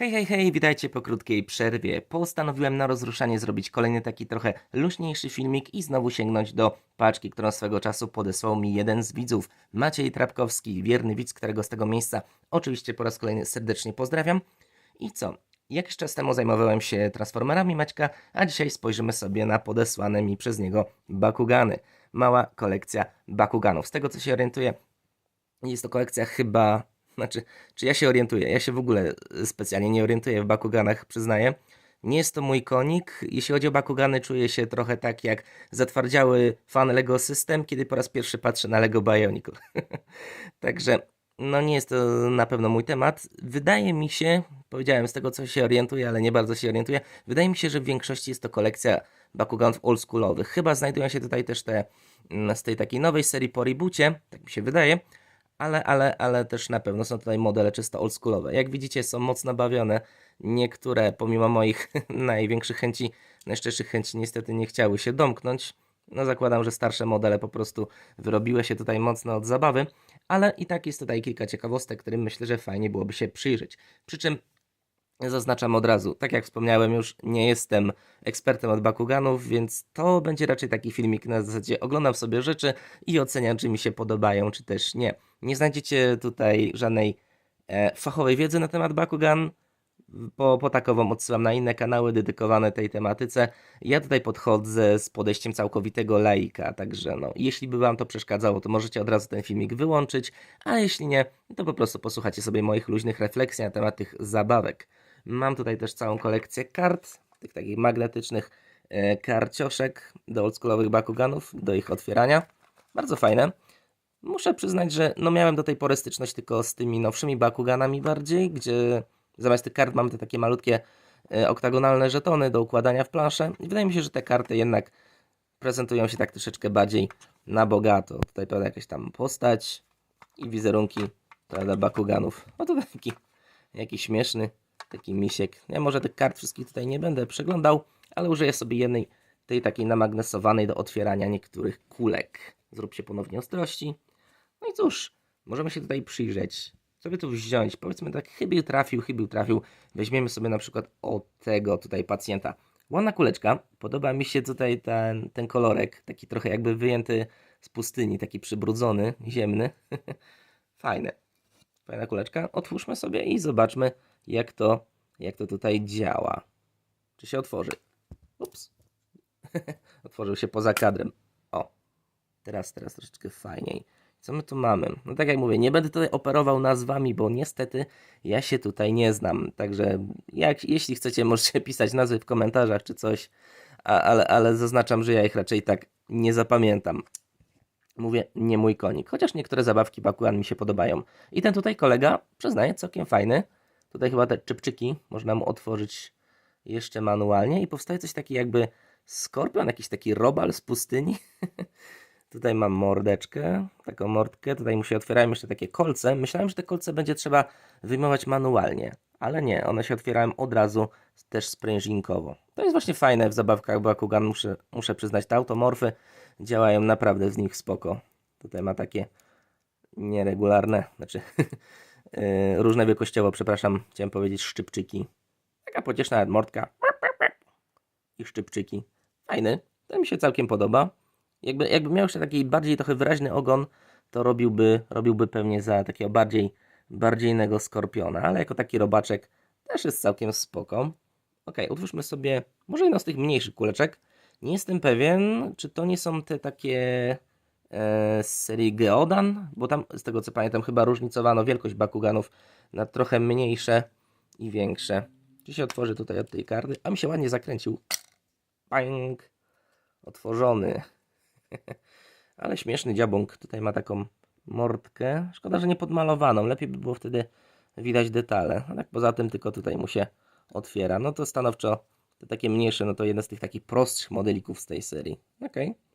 Hej, hej, hej, witajcie po krótkiej przerwie. Postanowiłem na rozruszanie zrobić kolejny taki trochę luźniejszy filmik i znowu sięgnąć do paczki, którą swego czasu podesłał mi jeden z widzów, Maciej Trapkowski, wierny widz, którego z tego miejsca oczywiście po raz kolejny serdecznie pozdrawiam. I co? Jakiś czas temu zajmowałem się Transformerami Maćka, a dzisiaj spojrzymy sobie na podesłane mi przez niego Bakugany. Mała kolekcja Bakuganów. Z tego co się orientuję, jest to kolekcja chyba znaczy, czy ja się orientuję? Ja się w ogóle y, specjalnie nie orientuję w Bakuganach, przyznaję. Nie jest to mój konik. Jeśli chodzi o Bakugany, czuję się trochę tak jak zatwardziały fan Lego System, kiedy po raz pierwszy patrzę na Lego Bionicle. Także, no nie jest to na pewno mój temat. Wydaje mi się, powiedziałem z tego co się orientuję, ale nie bardzo się orientuję, wydaje mi się, że w większości jest to kolekcja Bakuganów oldschoolowych. Chyba znajdują się tutaj też te mm, z tej takiej nowej serii po reboocie, tak mi się wydaje ale, ale, ale też na pewno są tutaj modele czysto oldschoolowe. Jak widzicie, są mocno bawione. Niektóre, pomimo moich największych chęci, najszczerszych chęci, niestety nie chciały się domknąć. No zakładam, że starsze modele po prostu wyrobiły się tutaj mocno od zabawy, ale i tak jest tutaj kilka ciekawostek, którym myślę, że fajnie byłoby się przyjrzeć. Przy czym Zaznaczam od razu, tak jak wspomniałem już, nie jestem ekspertem od Bakuganów, więc to będzie raczej taki filmik na zasadzie oglądam sobie rzeczy i oceniam, czy mi się podobają, czy też nie. Nie znajdziecie tutaj żadnej e, fachowej wiedzy na temat Bakugan, po, po takową odsyłam na inne kanały dedykowane tej tematyce. Ja tutaj podchodzę z podejściem całkowitego laika, także no, jeśli by Wam to przeszkadzało, to możecie od razu ten filmik wyłączyć, a jeśli nie, to po prostu posłuchacie sobie moich luźnych refleksji na temat tych zabawek. Mam tutaj też całą kolekcję kart, tych takich magnetycznych e, karcioszek do oldschoolowych Bakuganów, do ich otwierania. Bardzo fajne. Muszę przyznać, że no miałem do tej pory styczność tylko z tymi nowszymi Bakuganami bardziej, gdzie zamiast tych kart mamy te takie malutkie e, oktagonalne żetony do układania w planszę. I wydaje mi się, że te karty jednak prezentują się tak troszeczkę bardziej na bogato. Tutaj prawda jakaś tam postać i wizerunki prawda, Bakuganów. No to taki jakiś śmieszny taki misiek. Ja może tych kart wszystkich tutaj nie będę przeglądał, ale użyję sobie jednej tej takiej namagnesowanej do otwierania niektórych kulek. Zrób się ponownie ostrości. No i cóż, możemy się tutaj przyjrzeć. Co by tu wziąć? Powiedzmy tak, chybił trafił, chybił trafił. Weźmiemy sobie na przykład o tego tutaj pacjenta. Ładna kuleczka. Podoba mi się tutaj ten, ten kolorek, taki trochę jakby wyjęty z pustyni, taki przybrudzony, ziemny. Fajne. Fajna kuleczka. Otwórzmy sobie i zobaczmy, jak to, jak to tutaj działa. Czy się otworzy? Ups. Otworzył się poza kadrem. O. Teraz, teraz troszeczkę fajniej. Co my tu mamy? No tak jak mówię, nie będę tutaj operował nazwami, bo niestety ja się tutaj nie znam. Także jak, jeśli chcecie, możecie pisać nazwy w komentarzach czy coś, a, ale, ale zaznaczam, że ja ich raczej tak nie zapamiętam. Mówię, nie mój konik. Chociaż niektóre zabawki Bakugan mi się podobają. I ten tutaj kolega, przyznaję, całkiem fajny. Tutaj chyba te czypczyki można mu otworzyć jeszcze manualnie i powstaje coś takiego jakby skorpion, jakiś taki robal z pustyni. tutaj mam mordeczkę, taką mordkę. Tutaj mu się otwierają jeszcze takie kolce. Myślałem, że te kolce będzie trzeba wyjmować manualnie, ale nie, one się otwierają od razu też sprężynkowo. To jest właśnie fajne w zabawkach Bakugan, muszę, muszę przyznać, te automorfy działają naprawdę z nich spoko. Tutaj ma takie nieregularne, znaczy różne wielkościowo, przepraszam, chciałem powiedzieć szczypczyki. Taka pocieszna mordka. I szczypczyki. Fajny. To mi się całkiem podoba. Jakby, jakby miał jeszcze taki bardziej trochę wyraźny ogon, to robiłby, robiłby pewnie za takiego bardziej, bardziejnego skorpiona, ale jako taki robaczek też jest całkiem spoko. Ok, otwórzmy sobie może jedną z tych mniejszych kuleczek. Nie jestem pewien, czy to nie są te takie E, z serii Geodan, bo tam z tego co pamiętam chyba różnicowano wielkość Bakuganów na trochę mniejsze i większe. Czy się otworzy tutaj od tej karty? A mi się ładnie zakręcił. Bang! Otworzony. Ale śmieszny dziabąk. Tutaj ma taką mordkę. Szkoda, że nie podmalowaną. Lepiej by było wtedy widać detale. A tak poza tym tylko tutaj mu się otwiera. No to stanowczo te takie mniejsze, no to jeden z tych takich prostszych modelików z tej serii. Okej. Okay.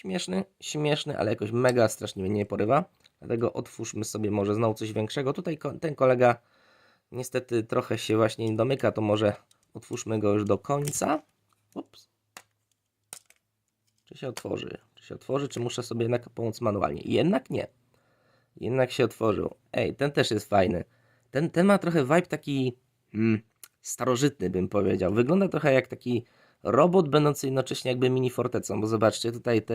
Śmieszny, śmieszny, ale jakoś mega strasznie mnie nie porywa. Dlatego otwórzmy sobie może znowu coś większego. Tutaj ten kolega niestety trochę się właśnie nie domyka, to może otwórzmy go już do końca. Ups. Czy się otworzy? Czy się otworzy, czy muszę sobie jednak pomóc manualnie? Jednak nie. Jednak się otworzył. Ej, ten też jest fajny. Ten, ten ma trochę vibe taki mm, starożytny, bym powiedział. Wygląda trochę jak taki robot, będący jednocześnie jakby mini fortecą, bo zobaczcie, tutaj te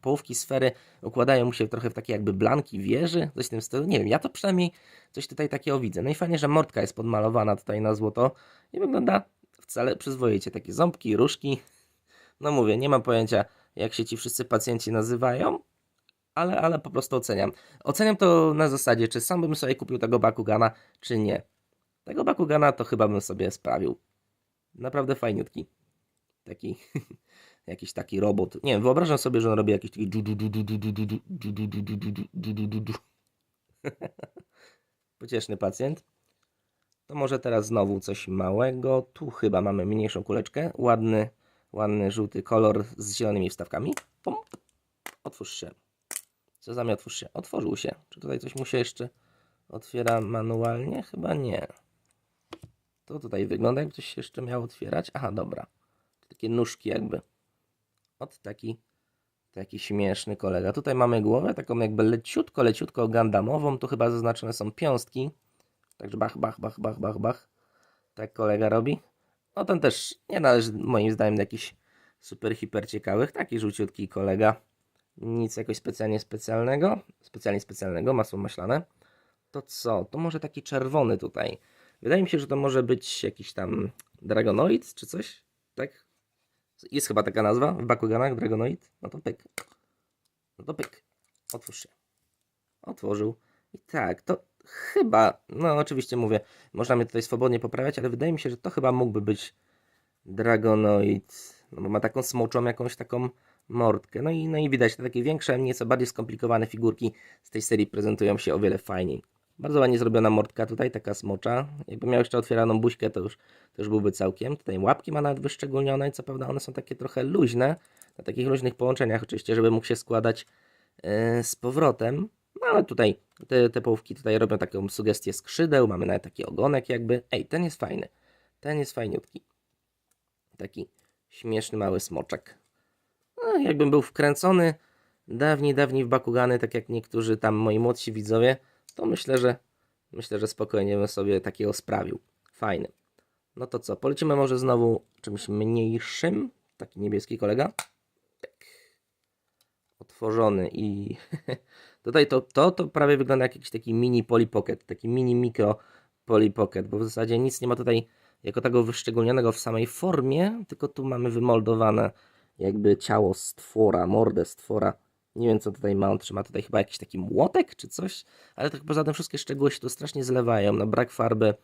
połówki sfery układają mu się trochę w takie jakby blanki wieży, coś w tym stylu. Nie wiem, ja to przynajmniej coś tutaj takiego widzę. No i fajnie, że mordka jest podmalowana tutaj na złoto i wygląda wcale przyzwoicie. Takie ząbki, różki. No mówię, nie mam pojęcia, jak się ci wszyscy pacjenci nazywają, ale, ale po prostu oceniam. Oceniam to na zasadzie, czy sam bym sobie kupił tego Bakugana, czy nie. Tego Bakugana to chyba bym sobie sprawił. Naprawdę fajniutki taki jakiś taki robot. Nie wiem, wyobrażam sobie, że on robi jakiś taki pocieszny pacjent. To może teraz znowu coś małego. Tu chyba mamy mniejszą kuleczkę. Ładny, ładny żółty kolor z zielonymi wstawkami. Pum. Otwórz się. Co za mnie otwórz się? Otworzył się. Czy tutaj coś mu się jeszcze otwiera manualnie? Chyba nie. To tutaj wygląda, jakby coś się jeszcze miało otwierać. Aha, dobra. Takie nóżki jakby. Od taki, taki śmieszny kolega. Tutaj mamy głowę, taką jakby leciutko, leciutko gandamową. Tu chyba zaznaczone są piąstki. Także bach, bach, bach, bach, bach, bach. Tak kolega robi. No ten też nie należy moim zdaniem do jakichś super, hiper ciekawych. Taki żółciutki kolega. Nic jakoś specjalnie specjalnego. Specjalnie specjalnego, masło maślane. To co? To może taki czerwony tutaj. Wydaje mi się, że to może być jakiś tam Dragonoid czy coś. Tak? Jest chyba taka nazwa w Bakuganach, Dragonoid. No to pyk. No to pyk. Otwórz się. Otworzył. I tak, to chyba, no oczywiście mówię, można mnie tutaj swobodnie poprawiać, ale wydaje mi się, że to chyba mógłby być Dragonoid. No bo ma taką smoczą jakąś taką mordkę. No i, no i widać, te takie większe, nieco bardziej skomplikowane figurki z tej serii prezentują się o wiele fajniej. Bardzo ładnie zrobiona mordka tutaj, taka smocza. Jakby miał jeszcze otwieraną buźkę, to już, już byłby całkiem. Tutaj łapki ma nawet wyszczególnione i co prawda one są takie trochę luźne, na takich luźnych połączeniach oczywiście, żeby mógł się składać yy, z powrotem. No ale tutaj te, te połówki tutaj robią taką sugestię skrzydeł, mamy nawet taki ogonek jakby. Ej, ten jest fajny. Ten jest fajniutki. Taki śmieszny mały smoczek. No, jakbym był wkręcony dawniej, dawniej w Bakugany, tak jak niektórzy tam moi młodsi widzowie, to myślę, że myślę, że spokojnie bym sobie takiego sprawił. Fajny. No to co, polecimy może znowu czymś mniejszym. Taki niebieski kolega. Tak. Otworzony i tutaj to, to, to prawie wygląda jak jakiś taki mini Polly Pocket, taki mini mikro Polly Pocket, bo w zasadzie nic nie ma tutaj jako tego wyszczególnionego w samej formie, tylko tu mamy wymoldowane jakby ciało stwora, mordę stwora. Nie wiem co tutaj ma, on trzyma tutaj chyba jakiś taki młotek czy coś, ale tak poza tym wszystkie szczegóły się tu strasznie zlewają. Na brak farby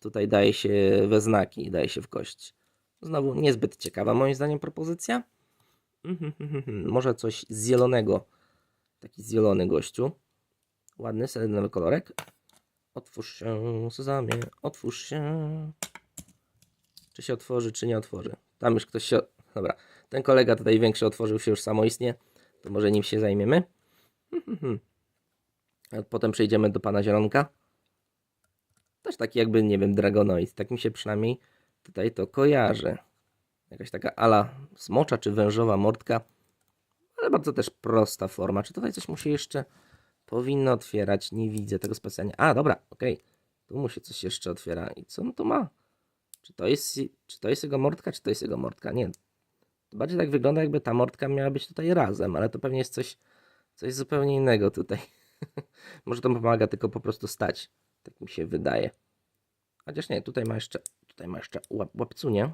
tutaj daje się we znaki, daje się w kość. Znowu niezbyt ciekawa moim zdaniem propozycja. Może coś z zielonego. Taki zielony gościu. Ładny, selenowy kolorek. Otwórz się, Sezamie, otwórz się. Czy się otworzy, czy nie otworzy. Tam już ktoś się... Dobra, ten kolega tutaj większy otworzył się już samoistnie. To może nim się zajmiemy. A potem przejdziemy do pana Zielonka. Też taki jakby, nie wiem, Dragonoid. Tak mi się przynajmniej tutaj to kojarzy. Jakaś taka ala smocza czy wężowa mordka. Ale bardzo też prosta forma. Czy tutaj coś mu się jeszcze powinno otwierać? Nie widzę tego specjalnie. A, dobra, okej. Tu mu się coś jeszcze otwiera. I co on tu ma? Czy to jest, czy to jest jego mordka, czy to jest jego mordka? Nie. Bardziej tak wygląda, jakby ta mordka miała być tutaj razem, ale to pewnie jest coś, coś zupełnie innego tutaj. Może to pomaga tylko po prostu stać. Tak mi się wydaje. Chociaż nie, tutaj ma jeszcze, tutaj ma jeszcze łap, łapcunie.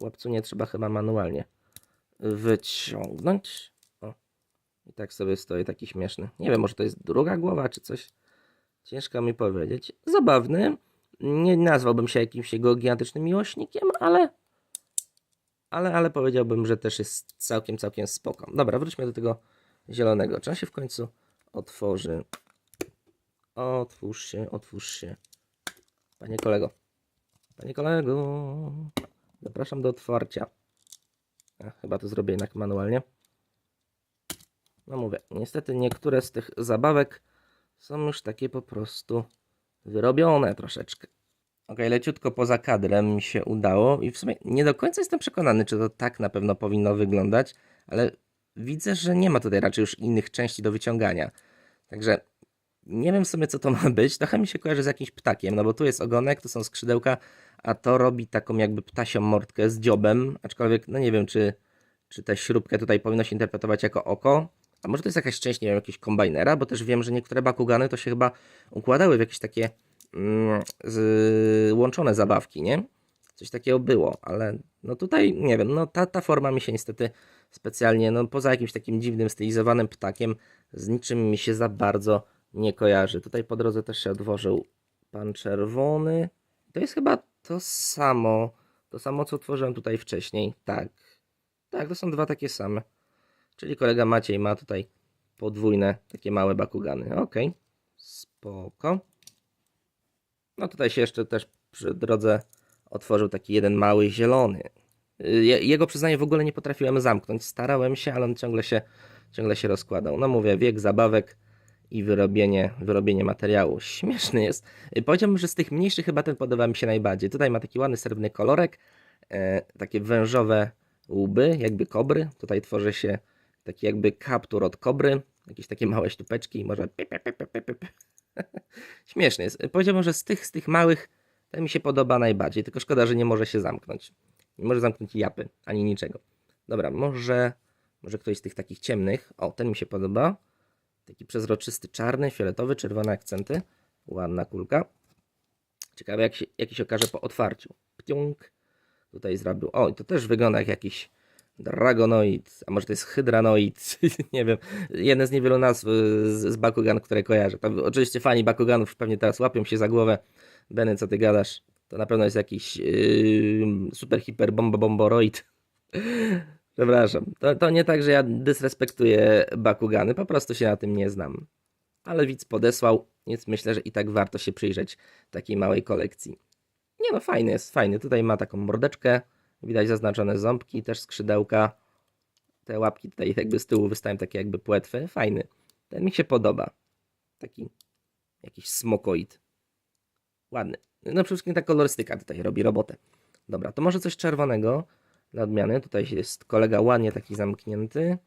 Łapcunie trzeba chyba manualnie wyciągnąć. O. I tak sobie stoi taki śmieszny. Nie wiem, może to jest druga głowa, czy coś. Ciężko mi powiedzieć. Zabawny. Nie nazwałbym się jakimś jego gigantycznym miłośnikiem, ale ale, ale powiedziałbym, że też jest całkiem, całkiem spoko. Dobra, wróćmy do tego zielonego. Czy on się w końcu otworzy? Otwórz się, otwórz się. Panie kolego. Panie kolego. Zapraszam do otwarcia. A, chyba to zrobię jednak manualnie. No mówię, niestety niektóre z tych zabawek są już takie po prostu wyrobione troszeczkę. Ok, leciutko poza kadrem mi się udało i w sumie nie do końca jestem przekonany, czy to tak na pewno powinno wyglądać, ale widzę, że nie ma tutaj raczej już innych części do wyciągania. Także Nie wiem w sumie co to ma być, trochę mi się kojarzy z jakimś ptakiem, no bo tu jest ogonek, tu są skrzydełka, a to robi taką jakby ptasią mordkę z dziobem, aczkolwiek no nie wiem czy, czy tę śrubkę tutaj powinno się interpretować jako oko, a może to jest jakaś część, nie wiem, jakiegoś kombajnera, bo też wiem, że niektóre Bakugany to się chyba układały w jakieś takie łączone zabawki, nie? Coś takiego było, ale no tutaj nie wiem, no ta, ta forma mi się niestety specjalnie, no poza jakimś takim dziwnym, stylizowanym ptakiem, z niczym mi się za bardzo nie kojarzy. Tutaj po drodze też się odwożył pan czerwony. To jest chyba to samo, to samo co tworzyłem tutaj wcześniej. Tak, tak, to są dwa takie same. Czyli kolega Maciej ma tutaj podwójne takie małe bakugany. Okej, spoko. No tutaj się jeszcze też przy drodze otworzył taki jeden mały zielony. Je- Jego przyznaję w ogóle nie potrafiłem zamknąć. Starałem się, ale on ciągle się, ciągle się rozkładał. No mówię, wiek zabawek i wyrobienie, wyrobienie materiału. Śmieszny jest. Powiedziałbym, że z tych mniejszych chyba ten podoba mi się najbardziej. Tutaj ma taki ładny srebrny kolorek, e, takie wężowe łby, jakby kobry. Tutaj tworzy się taki jakby kaptur od kobry. Jakieś takie małe ślupeczki, może pip, pip, pip, pip, pip. Śmieszny jest. Powiedziałbym, że z tych, z tych małych ten mi się podoba najbardziej, tylko szkoda, że nie może się zamknąć. Nie może zamknąć japy, ani niczego. Dobra, może, może ktoś z tych takich ciemnych. O, ten mi się podoba. Taki przezroczysty, czarny, fioletowy, czerwone akcenty. Ładna kulka. Ciekawe, jak się, jaki się okaże po otwarciu. Ptiąg. Tutaj zrobił. O, i to też wygląda jak jakiś Dragonoid, a może to jest Hydranoid, nie wiem. Jeden z niewielu nazw y, z, z Bakugan, które kojarzę. Oczywiście fani Bakuganów pewnie teraz łapią się za głowę. Benny, co ty gadasz? To na pewno jest jakiś yy, super hiper bombo bomboroid. Przepraszam. To, to nie tak, że ja dysrespektuję Bakugany, po prostu się na tym nie znam. Ale widz podesłał, więc myślę, że i tak warto się przyjrzeć takiej małej kolekcji. Nie no, fajny jest, fajny. Tutaj ma taką mordeczkę, widać zaznaczone ząbki, też skrzydełka. Te łapki tutaj jakby z tyłu wystają takie jakby płetwy. Fajny. Ten mi się podoba. Taki jakiś smokoid. Ładny. No przede wszystkim ta kolorystyka tutaj robi robotę. Dobra, to może coś czerwonego dla odmiany. Tutaj jest kolega ładnie taki zamknięty.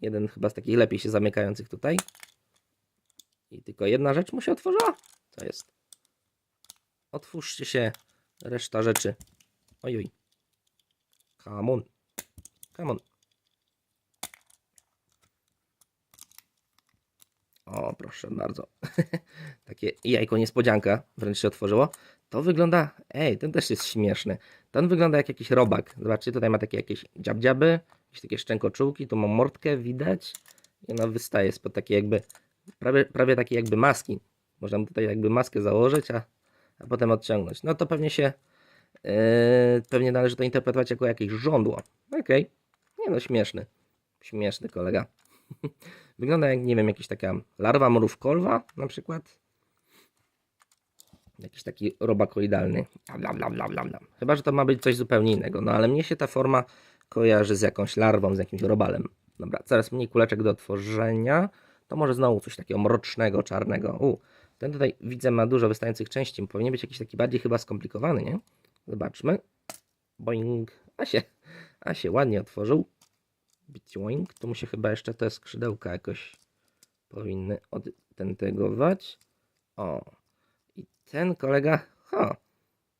Jeden chyba z takich lepiej się zamykających tutaj. I tylko jedna rzecz mu się otworzyła. Co jest? Otwórzcie się. Reszta rzeczy. Ojoj. Come on. Come on. O, proszę bardzo. Takie jajko niespodzianka wręcz się otworzyło. To wygląda. Ej, ten też jest śmieszny. Ten wygląda jak jakiś robak. Zobaczcie, tutaj ma takie jakieś dziabdziaby, jakieś takie szczękoczułki, tu ma mordkę widać. I ona wystaje spod takiej jakby. Prawie, prawie takiej jakby maski. Można tutaj jakby maskę założyć, a, a potem odciągnąć. No to pewnie się. Yy, pewnie należy to interpretować jako jakieś żądło. Okej. Nie no, śmieszny. Śmieszny kolega. Wygląda jak, nie wiem, jakaś taka larwa mrówkolwa na przykład. Jakiś taki robakoidalny. Bla, bla, bla, bla, bla. Chyba, że to ma być coś zupełnie innego. No ale mnie się ta forma kojarzy z jakąś larwą, z jakimś robalem. Dobra, coraz mniej kuleczek do otworzenia. To może znowu coś takiego mrocznego, czarnego. U, ten tutaj widzę ma dużo wystających części. Powinien być jakiś taki bardziej chyba skomplikowany, nie? Zobaczmy. Boing. A się, a się ładnie otworzył. Bitwing. Tu mu się chyba jeszcze te skrzydełka jakoś powinny odtentegować. O. I ten kolega. Ha.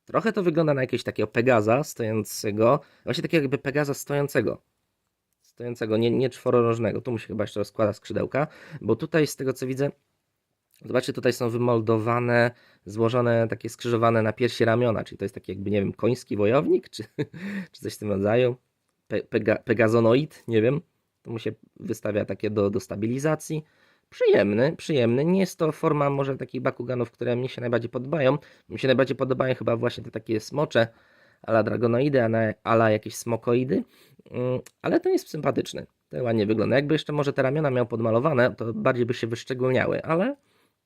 Trochę to wygląda na jakiegoś takiego Pegaza stojącego. Właśnie takiego jakby Pegaza stojącego. Stojącego, nie, nie. Tu mu się chyba jeszcze rozkłada skrzydełka. Bo tutaj z tego co widzę. Zobaczcie, tutaj są wymoldowane, złożone, takie skrzyżowane na piersi ramiona. Czyli to jest taki jakby, nie wiem, koński wojownik, czy, czy coś w tym rodzaju. Pe, pega, pegazonoid, nie wiem. To mu się wystawia takie do, do stabilizacji. Przyjemny, przyjemny. Nie jest to forma może takich bakuganów, które mnie się najbardziej podobają. Mi się najbardziej podobają chyba właśnie te takie smocze ala dragonoidy, ala, jakieś smokoidy. Mm, ale ten jest sympatyczny. To ładnie wygląda. Jakby jeszcze może te ramiona miał podmalowane, to bardziej by się wyszczególniały, ale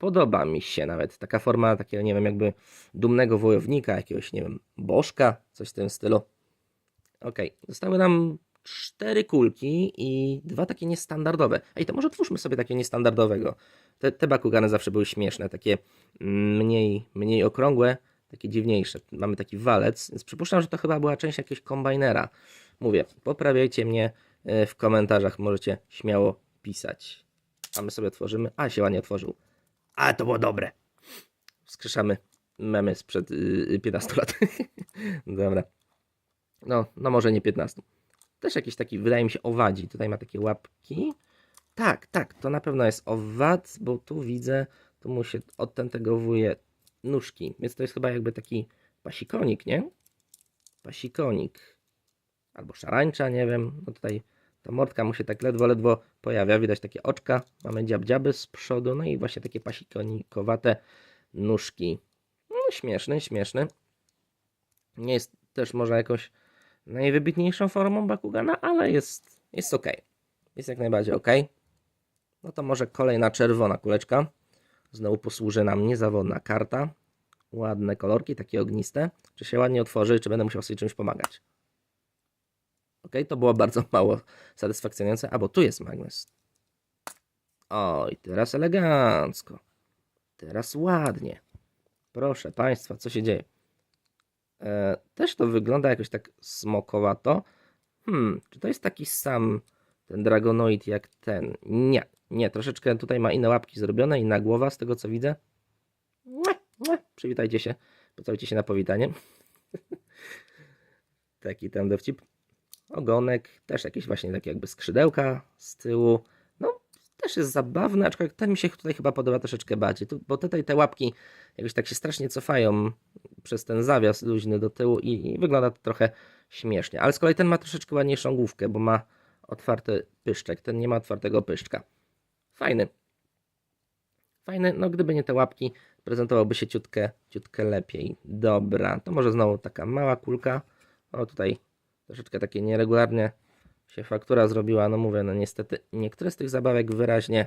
podoba mi się nawet taka forma takiego, nie wiem, jakby dumnego wojownika, jakiegoś, nie wiem, bożka, coś w tym stylu. Okej, zostały nam cztery kulki i dwa takie niestandardowe. Ej, to może twórzmy sobie takie niestandardowego. Te, te bakugany zawsze były śmieszne, takie mniej, mniej okrągłe, takie dziwniejsze. Mamy taki walec, więc przypuszczam, że to chyba była część jakiegoś kombajnera. Mówię, poprawiajcie mnie e, w komentarzach, możecie śmiało pisać. A my sobie otworzymy. A, się ładnie otworzył. A, to było dobre. Wskrzeszamy memy sprzed yy, 15 lat. Dobra. No, no może nie 15. Też jakiś taki, wydaje mi się, owadzi. Tutaj ma takie łapki. Tak, tak, to na pewno jest owad, bo tu widzę, tu mu się odtentegowuje nóżki. Więc to jest chyba jakby taki pasikonik, nie? Pasikonik. Albo szarańcza, nie wiem. No tutaj ta mordka mu się tak ledwo, ledwo pojawia. Widać takie oczka. Mamy dziab-dziaby z przodu. No i właśnie takie pasikonikowate nóżki. No śmieszny, śmieszny. Nie jest też może jakąś najwybitniejszą formą Bakugana, ale jest, jest ok. Jest jak najbardziej ok. No to może kolejna czerwona kuleczka. Znowu posłuży nam niezawodna karta. Ładne kolorki, takie ogniste. Czy się ładnie otworzy, czy będę musiał sobie czymś pomagać? Ok, to było bardzo mało satysfakcjonujące. A bo tu jest magnes. Oj, teraz elegancko. Teraz ładnie. Proszę Państwa, co się dzieje? E, też to wygląda jakoś tak smokowato. Hmm, czy to jest taki sam ten Dragonoid jak ten? Nie, nie, troszeczkę tutaj ma inne łapki zrobione, inna głowa z tego co widzę. Mua, mua. Przywitajcie się, pocałujcie się na powitanie. taki ten dowcip. Ogonek, też jakieś właśnie takie jakby skrzydełka z tyłu. No, też jest zabawny, aczkolwiek ten mi się tutaj chyba podoba troszeczkę bardziej, tu, bo tutaj te łapki jakoś tak się strasznie cofają przez ten zawias luźny do tyłu i, i wygląda to trochę śmiesznie. Ale z kolei ten ma troszeczkę ładniejszą główkę, bo ma otwarty pyszczek, ten nie ma otwartego pyszczka. Fajny. Fajny, no gdyby nie te łapki, prezentowałby się ciutkę, ciutkę lepiej. Dobra, to może znowu taka mała kulka. O, tutaj troszeczkę takie nieregularnie się faktura zrobiła. No mówię, no niestety niektóre z tych zabawek wyraźnie,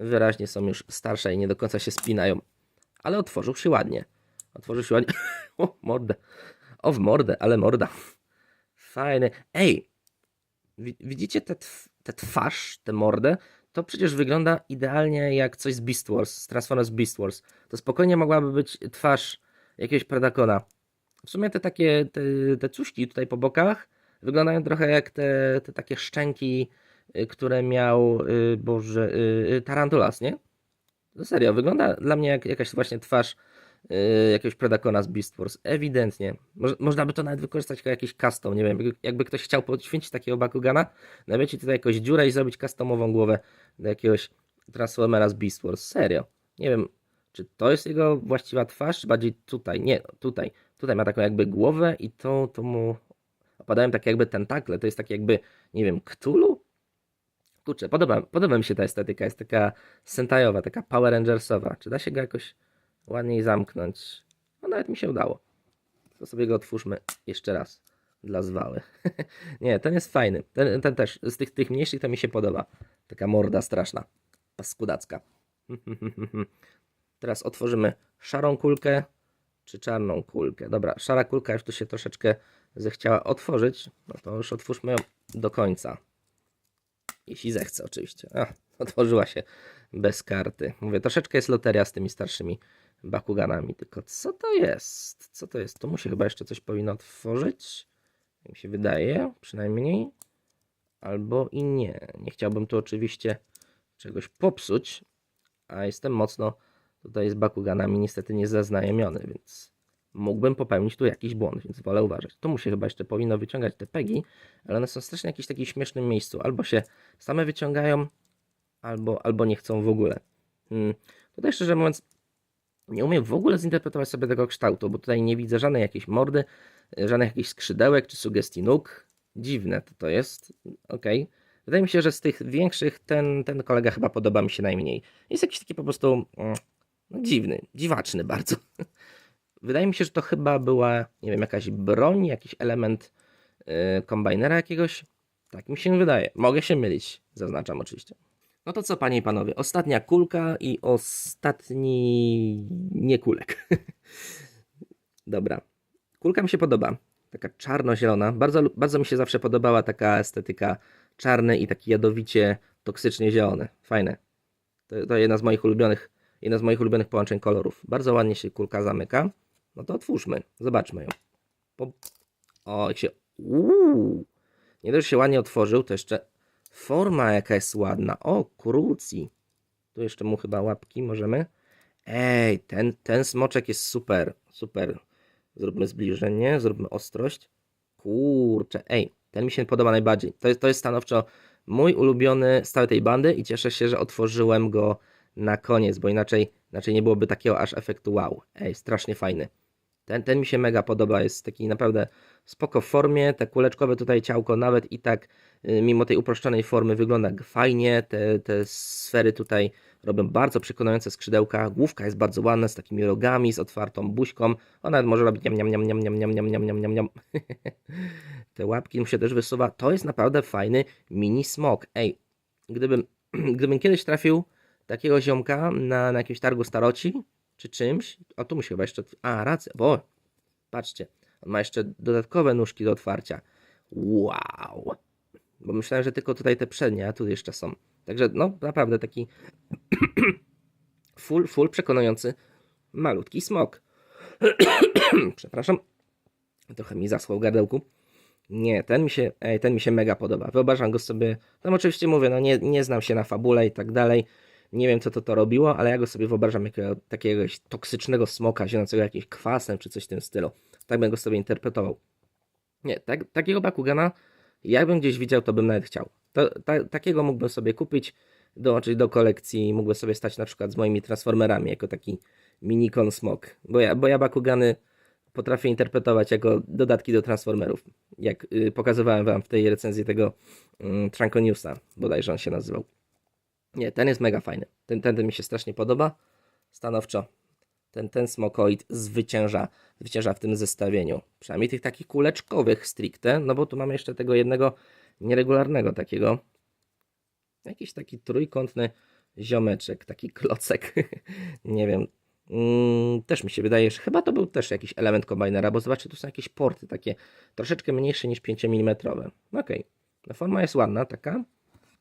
wyraźnie są już starsze i nie do końca się spinają. Ale otworzył się ładnie. Otworzył się ładnie. O, mordę. O, w mordę, ale morda. Fajny. Ej, wi- widzicie tę tę twarz, tę mordę? To przecież wygląda idealnie jak coś z Beast Wars, z Transformers Beast Wars. To spokojnie mogłaby być twarz jakiegoś Predakona. W sumie te takie, te, te cuśki tutaj po bokach wyglądają trochę jak te, te takie szczęki, y, które miał, y, Boże, y, Tarantulas, nie? No serio, wygląda dla mnie jak jakaś właśnie twarz jakiegoś Predakona z Beast Wars. Ewidentnie. Moż, można by to nawet wykorzystać jako jakiś custom. Nie wiem, jakby, ktoś chciał poświęcić takiego Bakugana, nawiecie tutaj jakąś dziurę i zrobić customową głowę do jakiegoś Transformera z Beast Wars. Serio. Nie wiem, czy to jest jego właściwa twarz, czy bardziej tutaj. Nie, no, tutaj. Tutaj ma taką jakby głowę i to, to mu opadają takie jakby tentakle. To jest takie jakby, nie wiem, Cthulhu? Kurczę, podoba, podoba mi się ta estetyka. Jest taka sentajowa, taka Power Rangersowa. Czy da się go jakoś ładniej zamknąć? No nawet mi się udało. To sobie go otwórzmy jeszcze raz. Dla zwały. Nie, ten jest fajny. Ten, ten też. Z tych, tych mniejszych to mi się podoba. Taka morda straszna. Paskudacka. Teraz otworzymy szarą kulkę czy czarną kulkę. Dobra, szara kulka już tu się troszeczkę zechciała otworzyć. No to już otwórzmy ją do końca. Jeśli zechce, oczywiście. A, otworzyła się bez karty. Mówię, troszeczkę jest loteria z tymi starszymi Bakuganami. Tylko co to jest? Co to jest? Tu mu się chyba jeszcze coś powinno otworzyć. Mi się wydaje, przynajmniej. Albo i nie. Nie chciałbym tu oczywiście czegoś popsuć, a jestem mocno tutaj z Bakuganami niestety nie zaznajomiony, więc mógłbym popełnić tu jakiś błąd, więc wolę uważać. Tu mu się chyba jeszcze powinno wyciągać te pegi, ale one są strasznie w jakimś takim śmiesznym miejscu. Albo się same wyciągają, albo, albo nie chcą w ogóle. Hmm. Tutaj szczerze mówiąc, nie umiem w ogóle zinterpretować sobie tego kształtu, bo tutaj nie widzę żadnej jakiejś mordy, żadnych jakichś skrzydełek czy sugestii nóg. Dziwne to, to jest. Okej. Wydaje mi się, że z tych większych ten, ten kolega chyba podoba mi się najmniej. Jest jakiś taki po prostu mm, no, dziwny, dziwaczny bardzo. Wydaje mi się, że to chyba była, nie wiem, jakaś broń, jakiś element yy, kombajnera jakiegoś. Tak mi się wydaje. Mogę się mylić, zaznaczam oczywiście. No to co, panie i panowie, ostatnia kulka i ostatni nie kulek. Dobra. Kulka mi się podoba. Taka czarno-zielona. Bardzo, bardzo mi się zawsze podobała taka estetyka czarny i taki jadowicie, toksycznie zielony. Fajne. To, to jedna z moich ulubionych, jedna z moich ulubionych połączeń kolorów. Bardzo ładnie się kulka zamyka. No to otwórzmy. Zobaczmy ją. Po... O, jak się... Uuu. Nie dość, się ładnie otworzył, to jeszcze forma jaka jest ładna. O, krucji. Tu jeszcze mu chyba łapki możemy. Ej, ten, ten smoczek jest super, super. Zróbmy zbliżenie, zróbmy ostrość. Kurczę, ej, ten mi się podoba najbardziej. To jest, to jest stanowczo mój ulubiony z całej tej bandy i cieszę się, że otworzyłem go na koniec, bo inaczej, inaczej nie byłoby takiego aż efektu wow. Ej, strasznie fajny. Ten, ten mi się mega podoba, jest taki naprawdę spoko w formie, te kuleczkowe tutaj ciałko nawet i tak y, mimo tej uproszczonej formy wygląda fajnie, te, te sfery tutaj robią bardzo przekonujące skrzydełka, główka jest bardzo ładna, z takimi rogami, z otwartą buźką, ona może robić niam niam niam niam niam niam niam niam niam niam te łapki mu się też wysuwa, to jest naprawdę fajny mini smok, ej, gdybym, gdybym kiedyś trafił takiego ziomka na, na jakimś targu staroci, czy czymś, o tu mu się chyba jeszcze, a rację, bo patrzcie, on ma jeszcze dodatkowe nóżki do otwarcia, wow, bo myślałem, że tylko tutaj te przednie, a tu jeszcze są, także no naprawdę taki full, full przekonujący malutki smok, przepraszam, trochę mi zaschło w gardełku, nie, ten mi się, ej, ten mi się mega podoba. Wyobrażam go sobie. Tam oczywiście mówię, no nie, nie znam się na fabule i tak dalej. Nie wiem, co to to robiło, ale ja go sobie wyobrażam jako jakiegoś toksycznego smoka, zionącego jakimś kwasem czy coś w tym stylu. Tak bym go sobie interpretował. Nie, tak, takiego Bakugana, jakbym gdzieś widział, to bym nawet chciał. To, ta, takiego mógłbym sobie kupić, dołączyć do kolekcji, mógłby sobie stać na przykład z moimi Transformerami, jako taki minikon smok. Bo ja, bo ja Bakugany potrafię interpretować jako dodatki do Transformerów. Jak y, pokazywałem wam w tej recenzji tego y, Trankoniusa, bodajże on się nazywał. Nie, ten jest mega fajny. Ten, ten, ten mi się strasznie podoba. Stanowczo. Ten, ten smokoid zwycięża, zwycięża w tym zestawieniu. Przynajmniej tych takich kuleczkowych stricte, no bo tu mamy jeszcze tego jednego nieregularnego takiego. Jakiś taki trójkątny ziomeczek, taki klocek. Nie wiem, Mm, też mi się wydaje, że chyba to był też jakiś element kombajnera, bo zobaczcie, tu są jakieś porty takie troszeczkę mniejsze niż 5 mm. Okej, no forma jest ładna taka.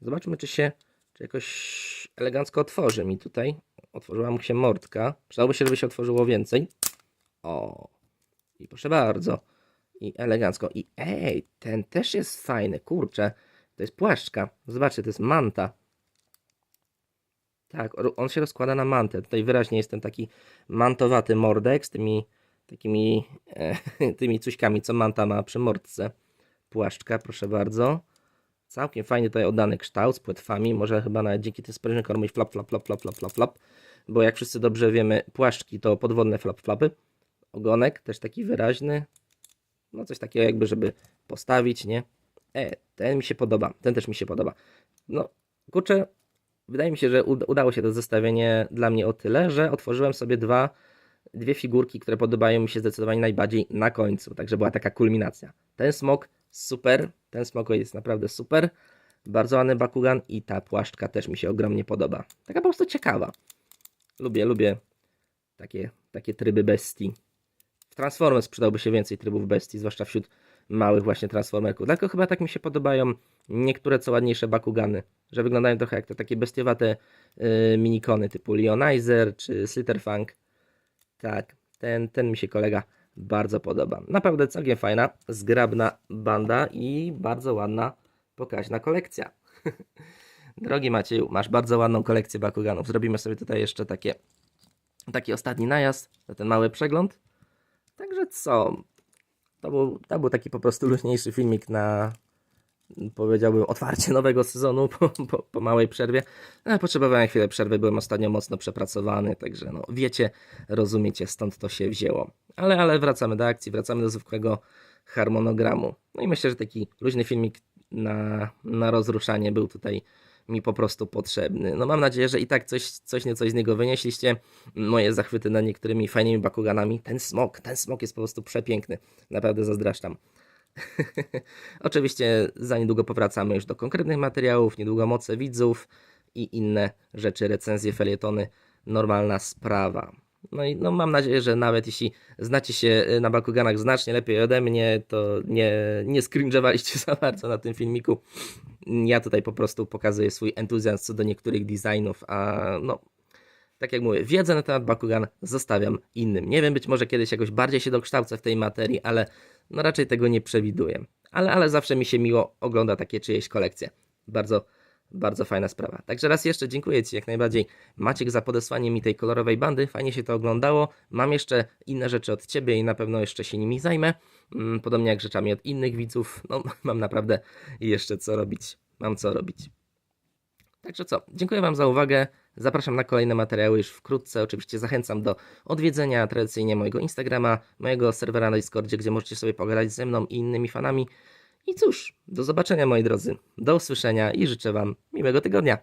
Zobaczmy, czy się czy jakoś elegancko otworzy mi tutaj. Otworzyła mu się mordka. Przydałoby się, żeby się otworzyło więcej. O, i proszę bardzo. I elegancko. I ej, ten też jest fajny, kurczę. To jest płaszczka. Zobaczcie, to jest manta. Tak, on się rozkłada na mantę. Tutaj wyraźnie jest ten taki mantowaty mordek z tymi takimi e, tymi cuśkami, co manta ma przy mordce. Płaszczka, proszę bardzo. Całkiem fajnie tutaj oddany kształt z płetwami. Może chyba nawet dzięki tym sprężynom robić flap, flap, flap, flap, flap, flap, flap. Bo jak wszyscy dobrze wiemy, płaszczki to podwodne flap, flapy. Ogonek też taki wyraźny. No coś takiego jakby, żeby postawić, nie? E, ten mi się podoba. Ten też mi się podoba. No, kurczę, wydaje mi się, że ud- udało się to zestawienie dla mnie o tyle, że otworzyłem sobie dwa, dwie figurki, które podobają mi się zdecydowanie najbardziej na końcu. Także była taka kulminacja. Ten smok super, ten smok jest naprawdę super. Bardzo ładny Bakugan i ta płaszczka też mi się ogromnie podoba. Taka po prostu ciekawa. Lubię, lubię takie, takie tryby bestii. W Transformers przydałby się więcej trybów bestii, zwłaszcza wśród małych właśnie Transformerków. Dlatego chyba tak mi się podobają niektóre co ładniejsze Bakugany, że wyglądają trochę jak te takie bestiowate yy, minikony typu Leonizer czy Slitterfang. Tak, ten, ten mi się kolega bardzo podoba. Naprawdę całkiem fajna, zgrabna banda i bardzo ładna, pokaźna kolekcja. Drogi Macieju, masz bardzo ładną kolekcję Bakuganów. Zrobimy sobie tutaj jeszcze takie, taki ostatni najazd na ten mały przegląd. Także co? To był, to był taki po prostu luźniejszy filmik na, powiedziałbym, otwarcie nowego sezonu po, po, po małej przerwie. Ale potrzebowałem chwilę przerwy, byłem ostatnio mocno przepracowany, także no, wiecie, rozumiecie, stąd to się wzięło. Ale, ale wracamy do akcji, wracamy do zwykłego harmonogramu. No i myślę, że taki luźny filmik na, na rozruszanie był tutaj mi po prostu potrzebny. No mam nadzieję, że i tak coś, coś niecoś z niego wynieśliście. Moje zachwyty nad niektórymi fajnymi Bakuganami. Ten smok, ten smok jest po prostu przepiękny. Naprawdę zazdraszczam. Oczywiście za niedługo powracamy już do konkretnych materiałów, niedługo moce widzów i inne rzeczy, recenzje, felietony, normalna sprawa. No i no, mam nadzieję, że nawet jeśli znacie się y, na Bakuganach znacznie lepiej ode mnie, to nie, nie skrinżowaliście za bardzo na tym filmiku. Ja tutaj po prostu pokazuję swój entuzjazm co do niektórych designów, a no, tak jak mówię, wiedzę na temat Bakugan zostawiam innym. Nie wiem, być może kiedyś jakoś bardziej się dokształcę w tej materii, ale no raczej tego nie przewiduję. Ale, ale zawsze mi się miło ogląda takie czyjeś kolekcje. Bardzo, bardzo fajna sprawa. Także raz jeszcze dziękuję Ci jak najbardziej, Maciek, za podesłanie mi tej kolorowej bandy. Fajnie się to oglądało. Mam jeszcze inne rzeczy od Ciebie i na pewno jeszcze się nimi zajmę. Mm, Podobnie jak rzeczami od innych widzów. No, mam naprawdę jeszcze co robić. Mam co robić. Także co, dziękuję Wam za uwagę. Zapraszam na kolejne materiały już wkrótce. Oczywiście zachęcam do odwiedzenia tradycyjnie mojego Instagrama, mojego serwera na Discordzie, gdzie możecie sobie pogadać ze mną i innymi fanami. I cóż, do zobaczenia moi drodzy. Do usłyszenia i życzę Wam miłego tygodnia.